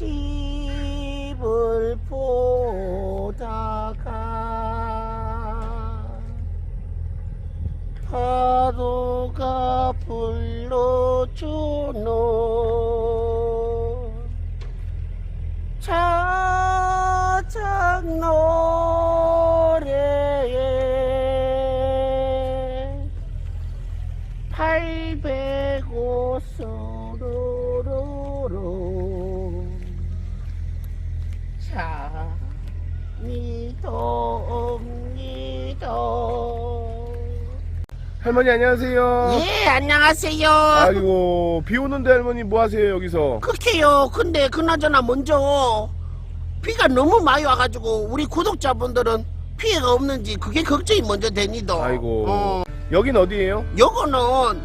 집을 보다가 파도가 불러주는 할머니 안녕하세요. 예 안녕하세요 아이고 비 오는데 할머니 뭐 하세요 여기서? 그게요 근데 그나저나 먼저 비가 너무 많이 와가지고 우리 구독자분들은 피해가 없는지 그게 걱정이 먼저 됩니다 아이고 어, 여긴 어디예요? 요거는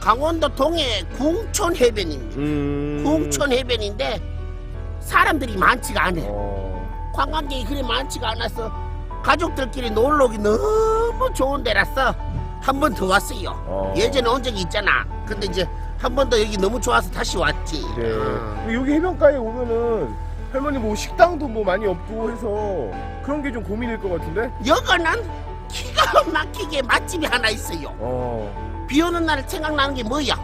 강원도 동해 궁천 해변입니다 음. 궁천 해변인데 사람들이 많지가 않아요 어. 관광객이 그리 많지가 않아서 가족들끼리 놀러 오기 너무 좋은 데라서 한 번 더 왔어요 어. 예전에 온 적이 있잖아 근데 이제 한 번 더 여기 너무 좋아서 다시 왔지 네. 어. 여기 해변가에 오면은 할머니 뭐 식당도 뭐 많이 없고 해서 그런 게 좀 고민일 것 같은데? 여기는 기가 막히게 맛집이 하나 있어요. 어. 비 오는 날 생각나는 게 뭐야?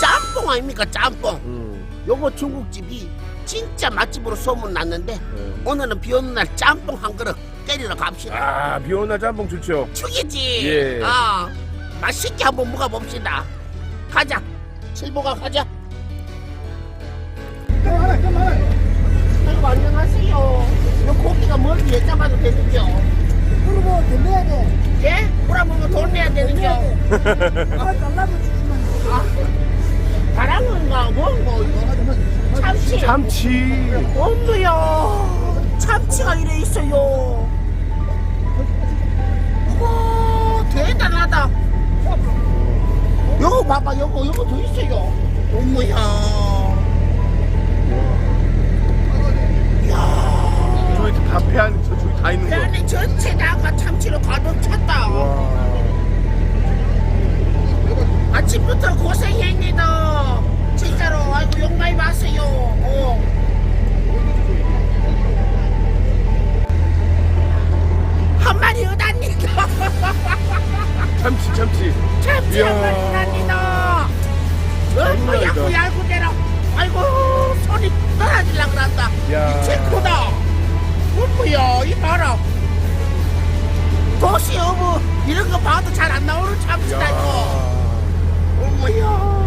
짬뽕 아닙니까? 짬뽕. 음. 요거 중국집이 진짜 맛집으로 소문 났는데 네. 오늘은 비 오는 날 짬뽕 한 그릇 때리러 갑시다. 아, 비 오는 날 짬뽕 좋죠. 죽이지. 예. 아, 맛있게 한번 먹어 봅시다. 가자. 칠보가 가자. 아이고 안녕하세요. 요 고기가 뭔지 여쭤봐도 되는겨? 그리고 돈 내야 돼. 예? 물어보면 돈 내야 되는겨? 아, 달라고 주시면 아, 바람은가 뭔고 이거 참치 참치. 엄마야 참치가 이래 있어요 우 와 대단하다. 요거 봐봐 요거 요거 더 있어요. 저기 다배 안에 저 저기 다 있는 그 거. 안에 전체다가 참치로 가득 찼다. 와. 아침부터 고생했니다. 진짜로. 아이고 욕 많이 봤어요. 어. 한 마리 얻었니다 참치 참치. 참치 한. 마리 장난 너무 아니다. 야구 야구 대라 아이고 손이 떨어질라 그런다 야. 이 체코다 어머야 이 봐라 도시 어부 이런 거 봐도 잘 안 나오는 참치다 이거 야. 어머야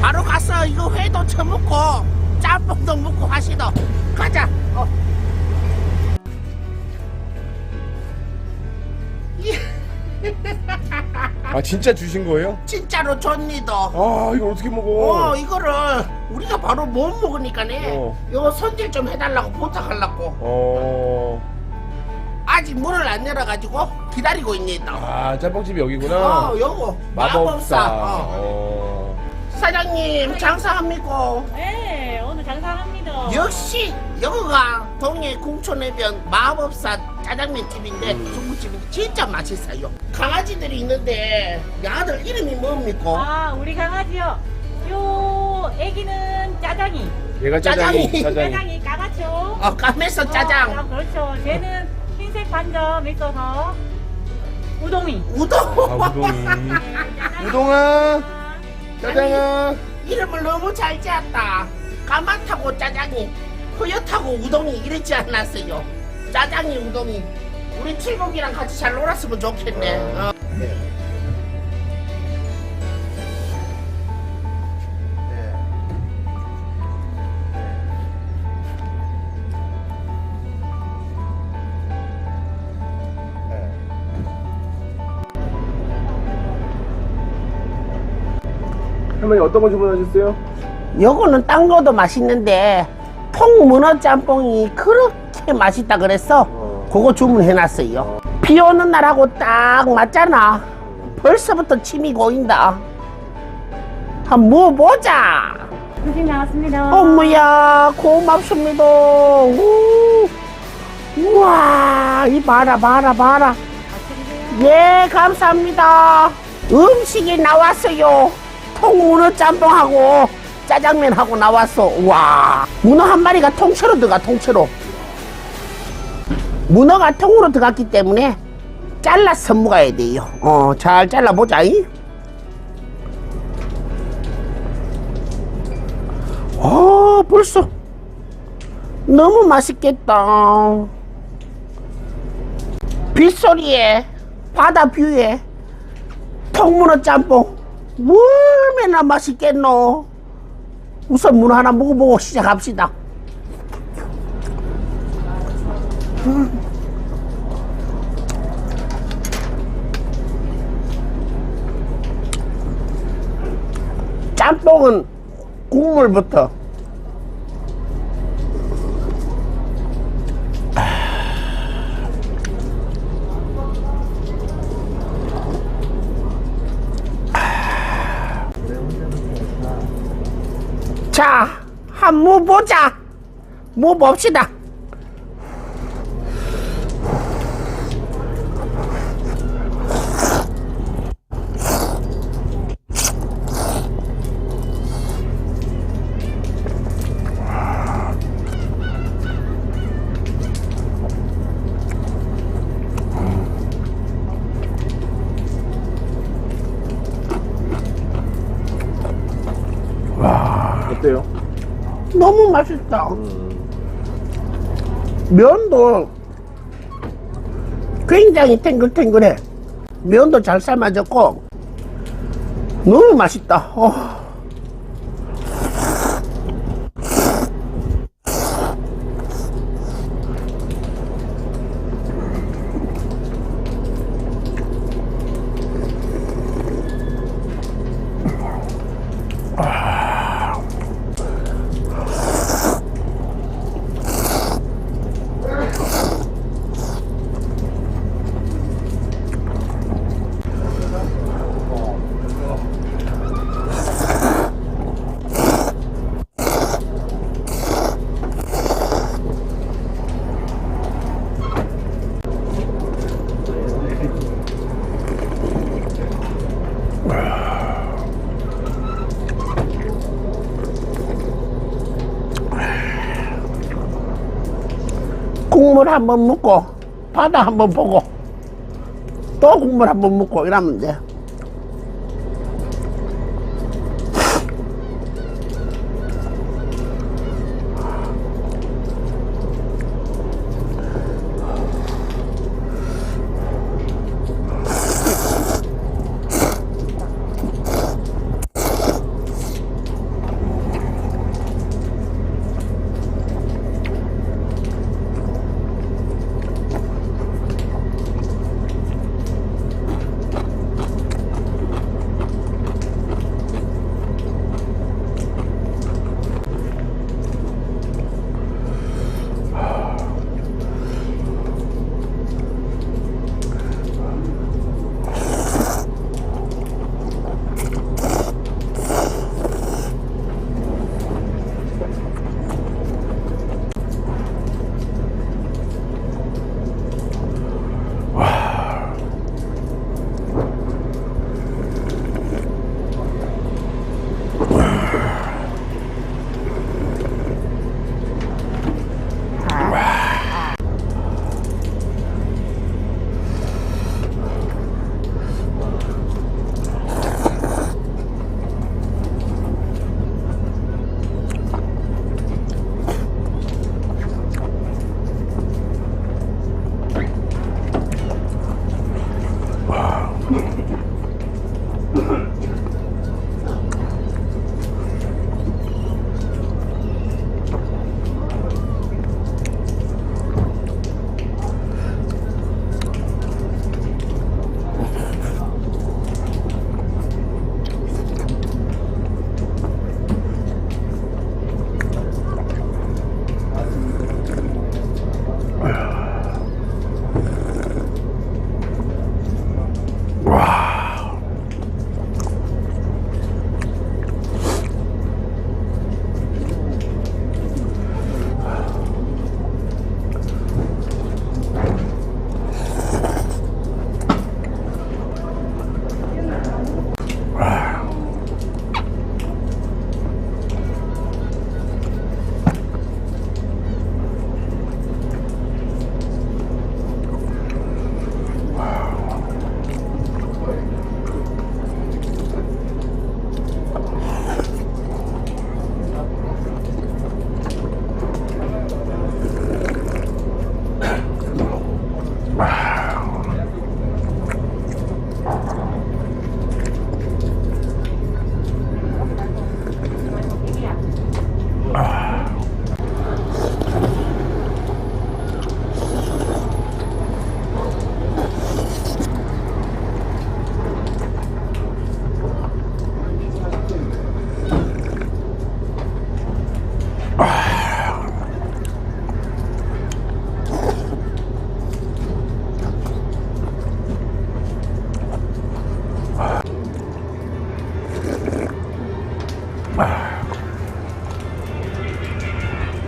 바로 가서 이거 회도 처먹고 짬뽕도 먹고 하시다 가자 어. 아 진짜 주신 거예요? 진짜로 줬니다 아 이거 어떻게 먹어? 어 이거를 우리가 바로 못 먹으니까네 어. 이거 손질 좀 해달라고 부탁하려고 어. 아직 문을 안 열어가지고 기다리고 있니다 아 짬뽕집이 여기구나. 어 요거 마법사, 마법사. 어. 어. 사장님 장사합니까? 네, 장사합니다. 역시 여기가 동해 궁촌해변 마법사 짜장면 집인데 음. 중국집인데 진짜 맛있어요 강아지들이 있는데 야들 이름이 뭡니까? 아, 우리 강아지요. 요 애기는 짜장이. 얘가 짜장이. 짜장이. 짜장이. 짜장이 까맣죠. 어 까매서 짜장 어, 아, 그렇죠. 쟤는 흰색 반점 있어서 우동이. 우동 아 우동이. 우동아. 짜장아. 이름을 너무 잘 지었다 까맣다고 짜장이 허옇다고 우동이 이랬지 않았어요? 짜장이 우동이. 우리 칠복이랑 같이 잘 놀았으면 좋겠네. 어. 할머니 어떤 거 주문하셨어요? 요거는 딴 거도 맛있는데 통 문어 짬뽕이 그렇게 맛있다 그래서 어. 그거 주문해놨어요 비 오는 날하고 딱 맞잖아 벌써부터 침이 고인다 한번 먹어보자 음식 나왔습니다. 어머야 고맙습니다. 우. 우와 이 봐라 봐라 봐라. 예 감사합니다. 음식이 나왔어요. 통문어 짬뽕하고 짜장면 하고 나왔어. 와 문어 한 마리가 통째로 들어가 통째로. 문어가 통으로 들어갔기 때문에 잘라서 먹어야 돼요. 어 잘 잘라보자. 이. 아 벌써 너무 맛있겠다 빗소리에 바다 뷰에 통문어 짬뽕 얼마나 맛있겠노 우선 문어 하나 먹어보고 시작합시다 음. 짬뽕은 국물부터 한번 보자. 뭐 봅시다. 면도 굉장히 탱글탱글해. 면도 잘 삶아졌고 너무 맛있다. 어. 국물 한번 먹고 바다 한번 보고 또 국물 한번 먹고 이러면 돼.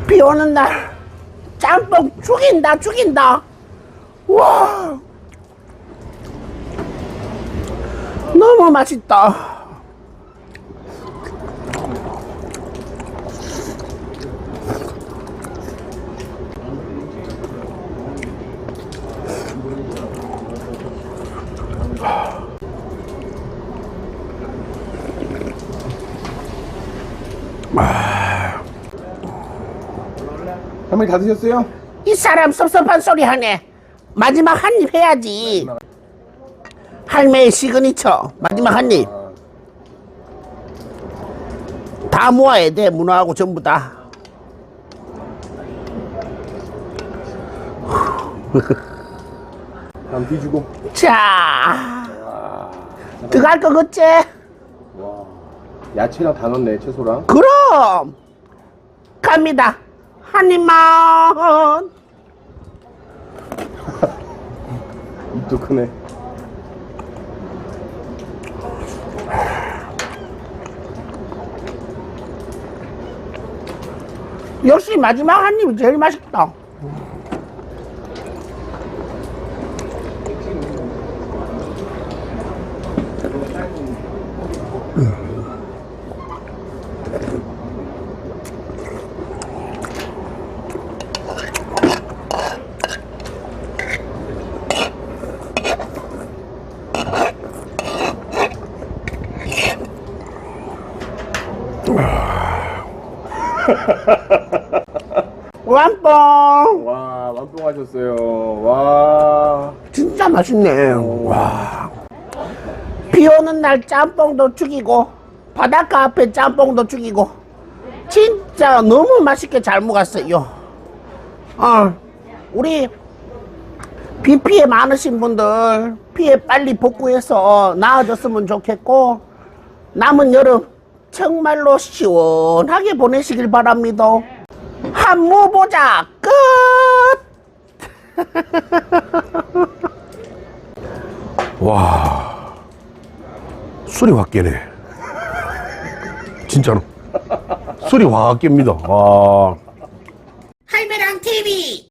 비 오는 날 짬뽕 죽인다 죽인다. 와. 너무 맛있다. 할머니 다 드셨어요? 이 사람 섭섭한 소리 하네. 마지막 한 입 해야지. 할매의 시그니처. 마지막 한 입. 다 모아야 돼 문어하고 전부 다. 다음 뒤주고. 자, 들어갈 거 같지? 와 야채랑 다 넣었네 채소랑 그럼 갑니다. 한 입만. 입도 크네 역시 마지막 한 입이 제일 맛있다. 완뽕. 와 완봉하셨어요 와 진짜 맛있네. 와. 비 오는 날 짬뽕도 죽이고, 바닷가 앞에 짬뽕도 죽이고, 진짜 너무 맛있게 잘 먹었어요. 어, 우리 비 피해 많으신 분들, 피해 빨리 복구해서 나아졌으면 좋겠고, 남은 여름 정말로 시원하게 보내시길 바랍니다. 한무 보자 끝! 와 술이 확 깨네. 진짜로. 술이 확 깹니다. 와. 할배랑 TV